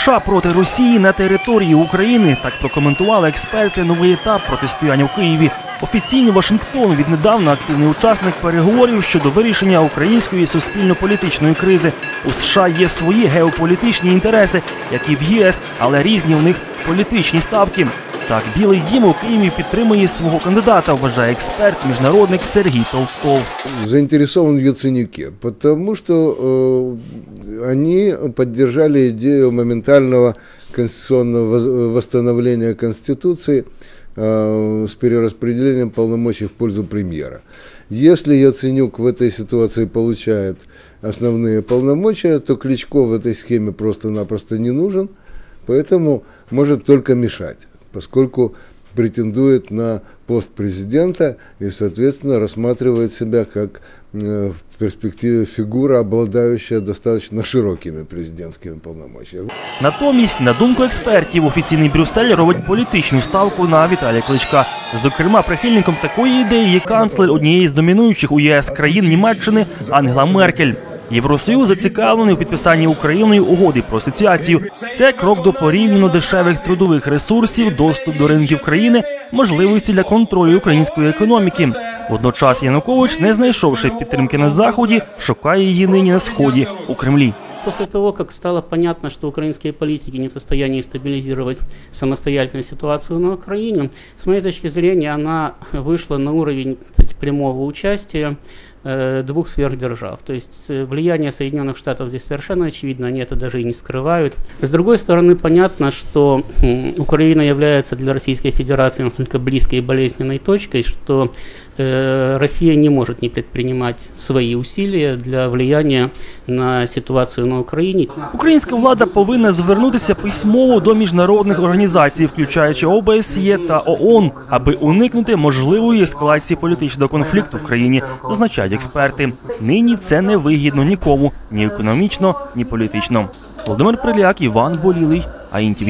США проти Росії на території України. Так прокоментували експерти новий етап протистояння в Києві. Офіційний Вашингтон віднедавна активний учасник переговорів щодо вирішення української суспільно-політичної кризи. У США є свої геополітичні інтереси, як і в ЄС, але різні в них політичні ставки. Так, Білий Дім у Києві підтримує свого кандидата, вважає експерт, міжнародник Сергій Толстов. заинтересован в Яценюке, потому что э, они поддержали идею моментального конституционного воз- восстановления Конституции э, с перераспределением полномочий в пользу премьера. Если Яценюк в этой ситуации получает основные полномочия, то Кличко в этой схеме просто-напросто не нужен, поэтому может только мешать, Поскольку претендует на пост президента и, соответственно, рассматривает себя как э, в перспективе фигура, обладающая достаточно широкими президентскими полномочиями. Натомість, на думку експертів, офіційний Брюссель робить політичну ставку на Віталія Кличка. Зокрема, прихильником такої ідеї є канцлер однієї з домінуючих у ЄС країн Німеччини Ангела Меркель. Євросоюз зацікавлений у підписанні Україною угоди про асоціацію. Це крок до порівняно дешевих трудових ресурсів, доступ до ринків країни, можливості для контролю української економіки. Водночас Янукович, не знайшовши підтримки на заході, шукає її нині на сході у Кремлі. После того, как стало понятно, что украинские политики не в состоянии стабилизировать самостоятельную ситуацию на Украине, с моей точки зрения, она вышла на уровень кстати, прямого участия двух сверхдержав. То есть э, влияние Соединенных Штатов здесь совершенно очевидно, они это даже и не скрывают. С другой стороны, понятно, что м, Украина является для Российской Федерации настолько близкой и болезненной точкой, что э, Россия не может не предпринимать свои усилия для влияния на ситуацию на Украине. Українська влада повинна звернутися письмово до міжнародних організацій, включаючи ОБСЄ та ООН, аби уникнути можливої ескалації політичного конфлікту в країні, зазначають експерти. Нині це не вигідно нікому ні економічно, ні політично. Володимир Приляк, Іван Болілий, АІНТВ.